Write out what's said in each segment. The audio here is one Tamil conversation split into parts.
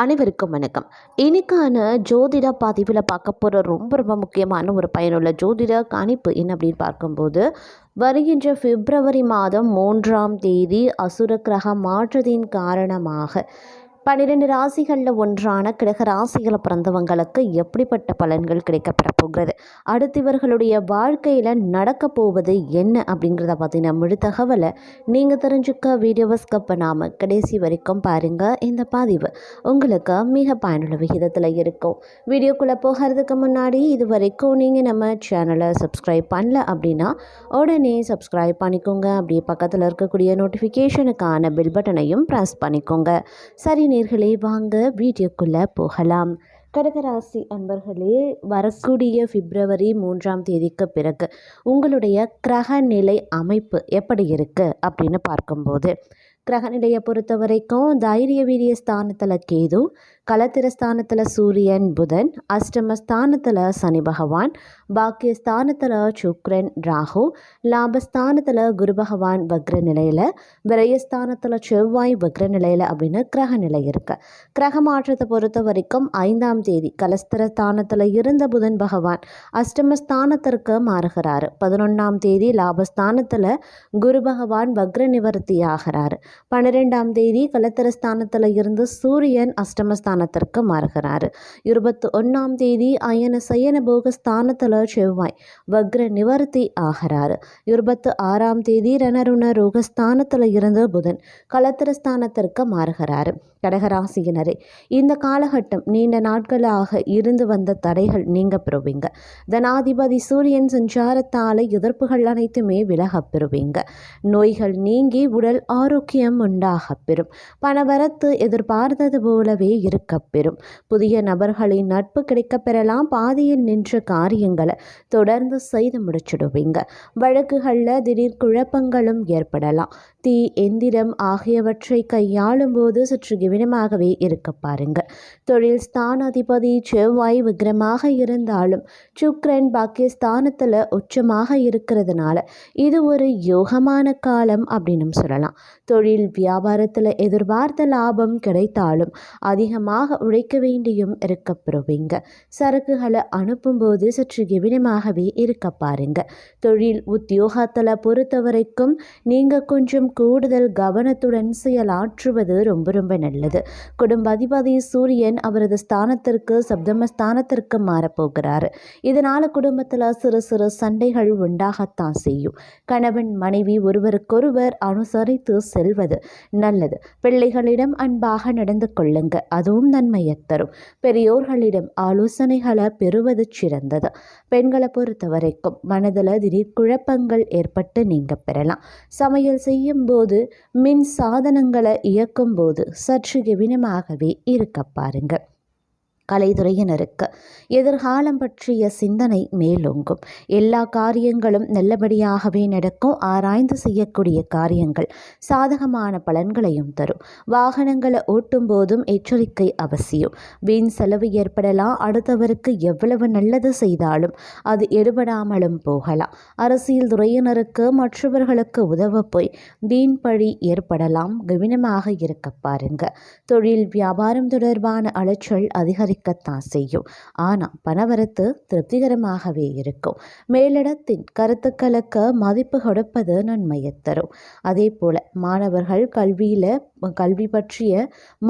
அனைவருக்கும் வணக்கம். இன்னைக்கான ஜோதிட பதிவில் பார்க்க போகிற ரொம்ப ரொம்ப முக்கியமான ஒரு பயனுள்ள ஜோதிட கணிப்பு என்ன அப்படின்னு பார்க்கும்போது வருகின்ற பிப்ரவரி மாதம் மூன்றாம் தேதி அசுர கிரக மாற்றத்தின் காரணமாக பன்னிரெண்டு ராசிகளில் ஒன்றான கிரக ராசிகளை பிறந்தவங்களுக்கு எப்படிப்பட்ட பலன்கள் கிடைக்கப்பெற போகிறது? அடுத்து இவர்களுடைய வாழ்க்கையில் நடக்க போவது என்ன அப்படிங்கிறத பற்றின முழு தகவலை நீங்கள் தெரிஞ்சுக்க வீடியோவை ஸ்கப் பண்ணாமல் கடைசி வரைக்கும் பாருங்கள் இந்த பதிவு. உங்களுக்கு மிக பயனுள்ள விகிதத்தில் இருக்கும். வீடியோக்குள்ளே போகிறதுக்கு முன்னாடி இது வரைக்கும் நீங்கள் நம்ம சேனலை சப்ஸ்கிரைப் பண்ணல அப்படின்னா உடனே சப்ஸ்கிரைப் பண்ணிக்கோங்க. அப்படியே பக்கத்தில் இருக்கக்கூடிய நோட்டிஃபிகேஷனுக்கான பில் பட்டனையும் ப்ரெஸ் பண்ணிக்கோங்க. சரி நேர்களே வாங்க வீடியோக்குள்ளே போகலாம். கடகராசி அன்பர்களே வரக்கூடிய பிப்ரவரி மூன்றாம் தேதிக்கு பிறகு உங்களுடைய கிரக நிலை அமைப்பு எப்படி இருக்குது அப்படின்னு பார்க்கும்போது கிரகநிலையை பொறுத்த வரைக்கும் தைரிய வீரிய ஸ்தானத்தில் கேது கலத்திரஸ்தானத்தில் சூரியன் புதன் அஷ்டமஸ்தானத்தில் சனி பகவான் பாக்கியஸ்தானத்தில் சுக்ரன் ராகு லாபஸ்தானத்தில் குரு பகவான் வக்ர நிலையில் விரயஸ்தானத்தில் செவ்வாய் வக்ர நிலையில் அப்படின்னு கிரக நிலை இருக்கு. கிரக மாற்றத்தை பொறுத்த வரைக்கும் ஐந்தாம் தேதி கலஸ்திரஸ்தானத்தில் இருந்த புதன் பகவான் அஷ்டமஸ்தானத்திற்கு மாறுகிறாரு. பதினொன்றாம் தேதி லாபஸ்தானத்தில் குரு பகவான் வக்ர நிவர்த்தி ஆகிறாரு பன்னிரெண்டாம் தேதி கலத்திரஸ்தானத்தில் இருந்து சூரியன் ஸ்தானத்திற்கு மாறுகிறார். இருபத்தி ஒன்றாம் தேதி அயன சயன போக ஸ்தானத்தில் செவ்வாய் வக்ர நிவர்த்தி ஆகிறார். இருபத்தி ஆறாம் தேதி ரணருண ரோக ஸ்தானத்தில் இருந்து புதன் கலத்திர ஸ்தானத்திற்கு மாறுகிறார். கடகராசியினரே இந்த காலகட்டம் நீண்ட நாட்களாக இருந்து வந்த தடைகள் நீங்க பெறுவீங்க. தனாதிபதி சூரியன் சஞ்சாரத்தால் எதிர்ப்புகள் அனைத்துமே விலகப் பெறுவீங்க. நோய்கள் நீங்கி உடல் ஆரோக்கியம் உண்டாக பெறும். பணவரத்து எதிர்பார்த்தது போலவே இருக்கப் பெறும் புதிய நபர்களின் நட்பு கிடைக்கப் பெறலாம் பாதியில் நின்ற காரியங்களை தொடர்ந்து செய்து முடிச்சிடுவீங்க. வழக்குகளில் திடீர் குழப்பங்களும் ஏற்படலாம். தீ எந்திரம் ஆகியவற்றை கையாளும் போது சற்று கவனமாகவே இருக்க பாருங்க. தொழில் ஸ்தானாதிபதி செவ்வாய் விக்ரமாக இருந்தாலும் சுக்ரன் பாக்கியஸ்தானத்தில் உச்சமாக இருக்கிறதுனால இது ஒரு யோகமான காலம் அப்படின்னு சொல்லலாம். தொழில் வியாபாரத்தில் எதிர்பார்த்த லாபம் கிடைத்தாலும் அதிகமாக உழைக்க வேண்டியும் இருக்க பெறுவீங்க சரக்குகளை அனுப்பும்போது சற்று கவனமாகவே இருக்க பாருங்க. தொழில் உத்தியோகத்தில் பொறுத்த வரைக்கும் நீங்கள் கொஞ்சம் கூடுதல் கவனத்துடன் செயலாற்றுவது ரொம்ப ரொம்ப நல்லது. குடும்ப அதிபதி சூரியன் அவரது ஸ்தானத்திற்கு சப்தம ஸ்தானத்திற்கு மாறப்போகிறார். இதனால் குடும்பத்தில் சிறு சிறு சண்டைகள் உண்டாகத்தான் செய்யும். கணவன் மனைவி ஒருவருக்கொருவர் அனுசரித்து செல்வது நல்லது. பிள்ளைகளிடம் அன்பாக நடந்து கொள்ளுங்க. அதுவும் நன்மையை தரும் பெரியோர்களிடம் ஆலோசனைகளை பெறுவது சிறந்தது. பெண்களை பொறுத்த வரைக்கும் மனதில் திடீர் குழப்பங்கள் ஏற்பட்டு நீங்கள் பெறலாம். சமையல் செய்யும் போது மின் சாதனங்களை இயக்கும் போது சற்று கவனமாகவே இருக்க பாருங்கள். கலைத்துறையினருக்கு. எதிர்காலம் பற்றிய சிந்தனை மேலோங்கும். எல்லா காரியங்களும் நல்லபடியாகவே நடக்கும். ஆராய்ந்து செய்யக்கூடிய காரியங்கள் சாதகமான பலன்களையும் தரும். வாகனங்களை ஓட்டும் போதும் எச்சரிக்கை அவசியம். வீண் செலவு ஏற்படலாம். அடுத்தவருக்கு எவ்வளவு நல்லது செய்தாலும் அது எடுபடாமலும் போகலாம். அரசியல் துறையினருக்கு மற்றவர்களுக்கு உதவ போய் வீண் பழி ஏற்படலாம். கவனமாக இருக்க பாருங்க. தொழில் வியாபாரம் தொடர்பான அலைச்சல் அதிகரிக்கும் இருக்கத்தான் செய்யும். ஆனால் பணவரத்து திருப்திகரமாகவே இருக்கும். மேலிடத்தின் கருத்துக்களுக்கு மதிப்பு கொடுப்பது நன்மையை தரும். அதே போல் மாணவர்கள் கல்வியில் கல்வி பற்றிய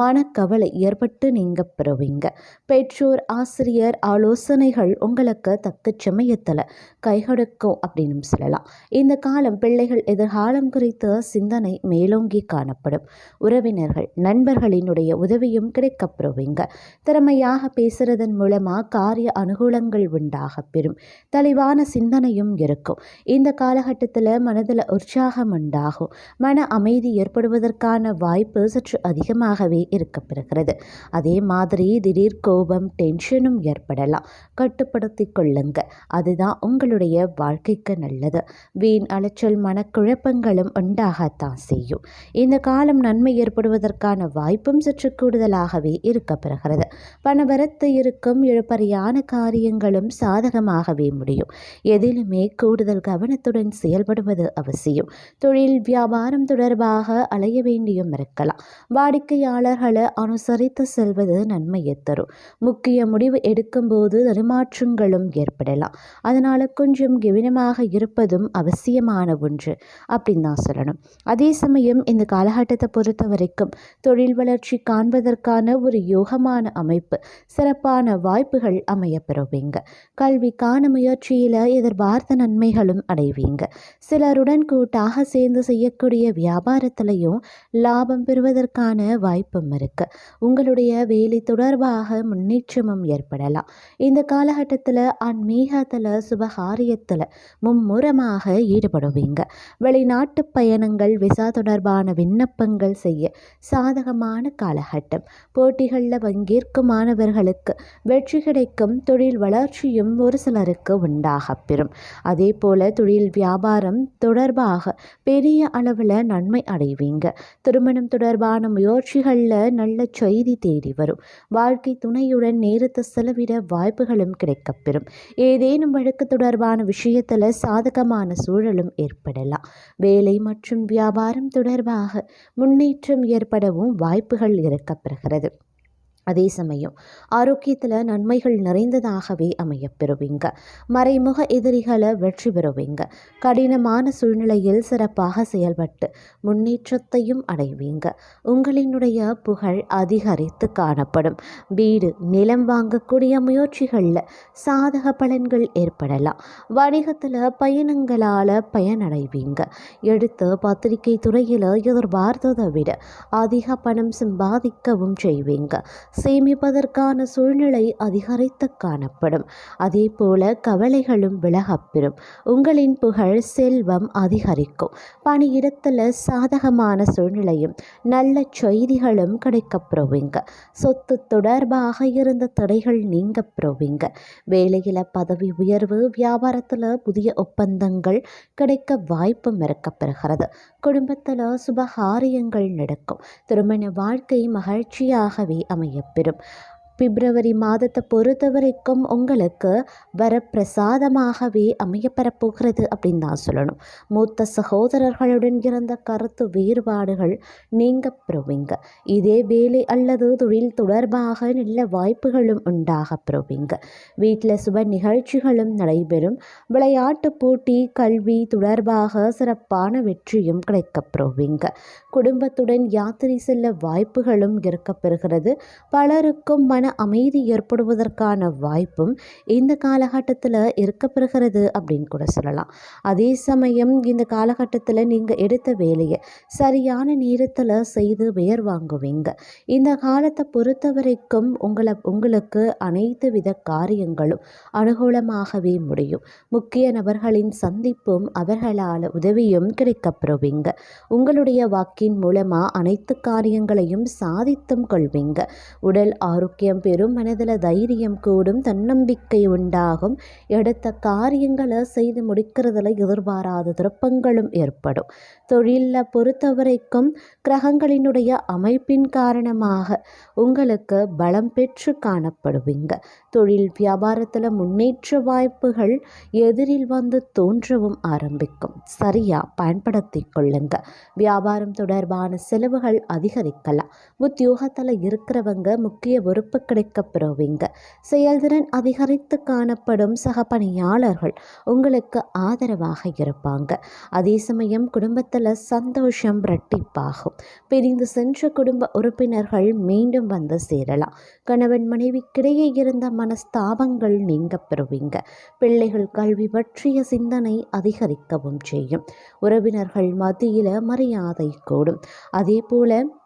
மனக்கவலை ஏற்பட்டு நீங்கள் பெறுவீங்க. பெற்றோர் ஆசிரியர் ஆலோசனைகள் உங்களுக்கு தக்க சமயத்தில் கைகொடுக்கும் அப்படின்னு சொல்லலாம். இந்த காலம் பிள்ளைகள் எதிர்காலம் குறித்த சிந்தனை மேலோங்கி காணப்படும். உறவினர்கள் நண்பர்களினுடைய உதவியும் கிடைக்கப்பெறுவீங்க திறமையாக பேசுறதன் மூலமாக காரிய அனுகூலங்கள் உண்டாக பெறும். தெளிவான சிந்தனையும் இருக்கும். இந்த காலகட்டத்தில் மனதில் உற்சாகம் உண்டாகும். மன அமைதி ஏற்படுவதற்கான வாய்ப்பு சற்று அதிகமாகவே இருக்கப்படுகிறது அதே மாதிரி திடீர் கோபம் டென்ஷனும் ஏற்படலாம். கட்டுப்படுத்தி கொள்ளுங்க. அதுதான் உங்களுடைய வாழ்க்கைக்கு நல்லது. வீண் அலைச்சல் மனக்குழப்பங்களும் உண்டாகத்தான் செய்யும். இந்த காலம் நன்மை ஏற்படுவதற்கான வாய்ப்பும் சற்று கூடுதலாகவே இருக்கப்பெறுகிறது பண வரத்து இருக்கும் இழுபறியான காரியங்களும் சாதகமாகவே முடியும். எதிலுமே கூடுதல் கவனத்துடன் செயல்படுவது அவசியம். தொழில் வியாபாரம் தொடர்பாக அலைய வேண்டியும் இருக்கலாம். வாடிக்கையாளர்களை அனுசரித்து செல்வது நன்மையை தரும். முக்கிய முடிவு எடுக்கும்போது தடுமாற்றங்களும் ஏற்படலாம். அதனால் கொஞ்சம் கவனமாக இருப்பதும் அவசியமான ஒன்று. அப்படின்னு தான் சொல்லணும். அதே சமயம் இந்த காலகட்டத்தை பொறுத்த வரைக்கும் தொழில் வளர்ச்சி காண்பதற்கான ஒரு யோகமான அமைப்பு. சிறப்பான வாய்ப்புகள் அமைய பெறுவீங்க. கல்விக்கான முயற்சியில் எதிர்பார்த்த நன்மைகளும் அடைவீங்க. சிலருடன் கூட்டாக சேர்ந்து செய்யக்கூடிய வியாபாரத்திலையும் லாபம் பெறுவதற்கான வாய்ப்பும் இருக்கு. உங்களுடைய வேலை தொடர்பாக முன்னேற்றமும் ஏற்படலாம். இந்த காலகட்டத்தில் ஆன்மீகத்தில் சுபகாரியத்தில் மும்முரமாக ஈடுபடுவீங்க. வெளிநாட்டு பயணங்கள் விசா தொடர்பான விண்ணப்பங்கள் செய்ய சாதகமான காலகட்டம். போட்டிகளில் பங்கேற்கும் மாணவர்களுக்கு வெற்றி கிடைக்கும் தொழில் வளர்ச்சியும் ஒரு சிலருக்கு உண்டாகப் பெறும். அதே போல் தொழில் வியாபாரம் தொடர்பாக பெரிய அளவில் நன்மை அடைவீங்க. திருமணம் தொடர்பான முயற்சிகளில் நல்ல செய்தி தேடி வரும். வாழ்க்கை துணையுடன் நேரத்தை செலவிட வாய்ப்புகளும் கிடைக்கப்பெறும் ஏதேனும் வழக்கு தொடர்பான விஷயத்தில் சாதகமான சூழலும் ஏற்படலாம். வேலை மற்றும் வியாபாரம் தொடர்பாக முன்னேற்றம் ஏற்படவும் வாய்ப்புகள் இருக்கப்பெறுகிறது. அதே சமயம் ஆரோக்கியத்தில் நன்மைகள் நிறைந்ததாகவே அமையப் பெறுவீங்க. மறைமுக எதிரிகளை வெற்றி பெறுவீங்க. கடினமான சூழ்நிலையில் சிறப்பாக செயல்பட்டு முன்னேற்றத்தையும் அடைவீங்க. உங்களினுடைய புகழ் அதிகரித்து காணப்படும். வீடு நிலம் வாங்கக்கூடிய முயற்சிகளில் சாதக பலன்கள் ஏற்படலாம். வணிகத்தில் பயணங்களால் பயனடைவீங்க. எடுத்து பத்திரிகை துறையில் எதிர்பார்த்ததை விட அதிக பணம் சம்பாதிக்கவும் செய்வீங்க. சேமிப்பதற்கான சூழ்நிலை அதிகரித்து காணப்படும். அதே போல கவலைகளும் விலகப்பெறும். உங்களின் புகழ் செல்வம் அதிகரிக்கும். பணியிடத்தில் சாதகமான சூழ்நிலையும் நல்ல செய்திகளும் கிடைக்கப்பெறுவீங்க. சொத்து தொடர்பாக இருந்த தடைகள் நீங்க பெறுவீங்க வேலையில் பதவி உயர்வு வியாபாரத்தில் புதிய ஒப்பந்தங்கள் கிடைக்க வாய்ப்பும் இருக்கப்பெறுகிறது. குடும்பத்தில் சுபகாரியங்கள் நடக்கும். திருமண வாழ்க்கை மகிழ்ச்சியாகவே அமையும். എപ്പോഴും பிப்ரவரி மாதத்தை பொறுத்த வரைக்கும் உங்களுக்கு வரப்பிரசாதமாகவே அமையப்பெறப்போகிறது அப்படின்னு தான் சொல்லணும். மூத்த சகோதரர்களுடன் இருந்த கருத்து வேறுபாடுகள் நீங்க பெறுவீங்க இதே வேலை அல்லது தொழில் தொடர்பாக நல்ல வாய்ப்புகளும் உண்டாக பெறுவீங்க வீட்டில் சுப நிகழ்ச்சிகளும் நடைபெறும். விளையாட்டு போட்டி கல்வி தொடர்பாக சிறப்பான வெற்றியும் கிடைக்கப்பெறுவீங்க. குடும்பத்துடன் யாத்திரை செல்ல வாய்ப்புகளும் இருக்கப்பெறுகிறது. பலருக்கும் மன அமைதி ஏற்படுவதற்கான வாய்ப்பும் இந்த காலகட்டத்தில் இருக்கப்பெறுகிறது அப்படின்னு கூட சொல்லலாம். அதே சமயம் இந்த காலகட்டத்தில் நீங்கள் எடுத்த வேலையை சரியான நேரத்தில் செய்து பெயர் வாங்குவீங்க. இந்த காலத்தை பொறுத்த வரைக்கும் உங்களை உங்களுக்கு அனைத்து வித காரியங்களும் அனுகூலமாகவே முடியும். முக்கிய நபர்களின் சந்திப்பும் அவர்களால் உதவியும் கிடைக்கப்பெறுவீங்க. உங்களுடைய வாக்கின் மூலமாக அனைத்து காரியங்களையும் சாதித்தும் கொள்வீங்க. உடல் ஆரோக்கியம் பெறும் மனதில் தைரியம் கூடும் தன்னம்பிக்கை உண்டாகும். எடுத்த காரியங்களை செய்து முடிக்கிறதுல எதிர்பாராத திருப்பங்களும் ஏற்படும். தொழிலில் பொறுத்த வரைக்கும் கிரகங்களினுடைய அமைப்பின் காரணமாக உங்களுக்கு பலம் பெற்று காணப்படுவீங்க. தொழில் வியாபாரத்தில் முன்னேற்ற வாய்ப்புகள் எதிரில் வந்து தோன்றவும் ஆரம்பிக்கும். சரியாக பயன்படுத்தி கொள்ளுங்க. வியாபாரம் தொடர்பான செலவுகள் அதிகரிக்கலாம். உத்தியோகத்தில் இருக்கிறவங்க முக்கிய பொறுப்பு கிடைக்க பெறுவீங்க செயல்திறன் அதிகரித்து காணப்படும் சக பணியாளர்கள் உங்களுக்கு ஆதரவாக இருப்பாங்க. அதே சமயம் குடும்பத்தில் சந்தோஷம் இரட்டிப்பாகும். பிரிந்து சென்ற குடும்ப உறுப்பினர்கள் மீண்டும் வந்து சேரலாம். கணவன் மனைவிக்கிடையே இருந்த மனஸ்தாபங்கள் நீங்க பெறுவீங்க. பிள்ளைகள் கல்வி பற்றிய சிந்தனை அதிகரிக்கவும் செய்யும். உறவினர்கள் மத்தியில் மரியாதை கூடும். அதே போல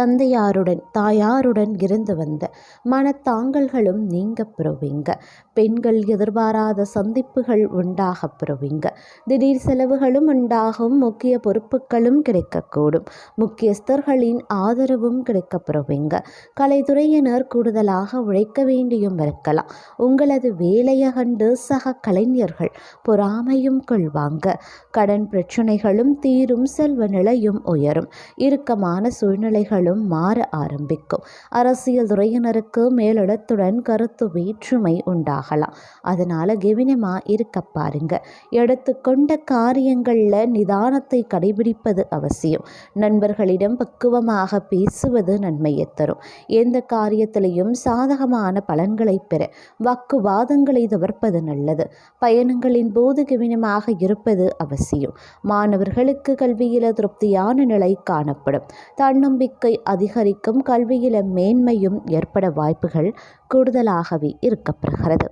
தந்தையாருடன் தாயாருடன் இருந்து வந்த மனத்தாங்கல்களும் நீங்க பெறுவீங்க. பெண்கள் எதிர்பாராத சந்திப்புகள் உண்டாக பெறுவீங்க. திடீர் செலவுகளும் உண்டாகும் முக்கிய பொறுப்புகளும் கிடைக்கக்கூடும். முக்கியஸ்தர்களின் ஆதரவும் கிடைக்கப்பெறுவீங்க கலைத்துறையினர் கூடுதலாக உழைக்க வேண்டியும் இருக்கலாம். உங்களது வேலையை கண்டு சக கலைஞர்கள் பொறாமையும் கொள்வாங்க. கடன் பிரச்சனைகளும் தீரும் செல்வ நிலையும் உயரும். இறுக்கமான சூழ்நிலைகள் எண்ணங்களும் மாற ஆரம்பிக்கும். அரசியல் துறையினருக்கு மேலிடத்துடன் கருத்து வேற்றுமை உண்டாகலாம். அதனால் கெவினமா இருக்க பாருங்க. எடுத்துக்கொண்ட காரியங்களில் நிதானத்தை கடைபிடிப்பது அவசியம். நண்பர்களிடம் பக்குவமாக பேசுவது நன்மையை தரும். எந்த காரியத்திலையும் சாதகமான பலன்களை பெற வாக்குவாதங்களை தவிர்ப்பது நல்லது. பயணங்களின் போது கவனமாக இருப்பது அவசியம். மாணவர்களுக்கு கல்வியில திருப்தியான நிலை காணப்படும். தன்னம்பிக்கை அதிகரிக்கும் கல்வியில மேன்மையும் ஏற்பட வாய்ப்புகள் கூடுதலாகவே இருக்கப்படுகிறது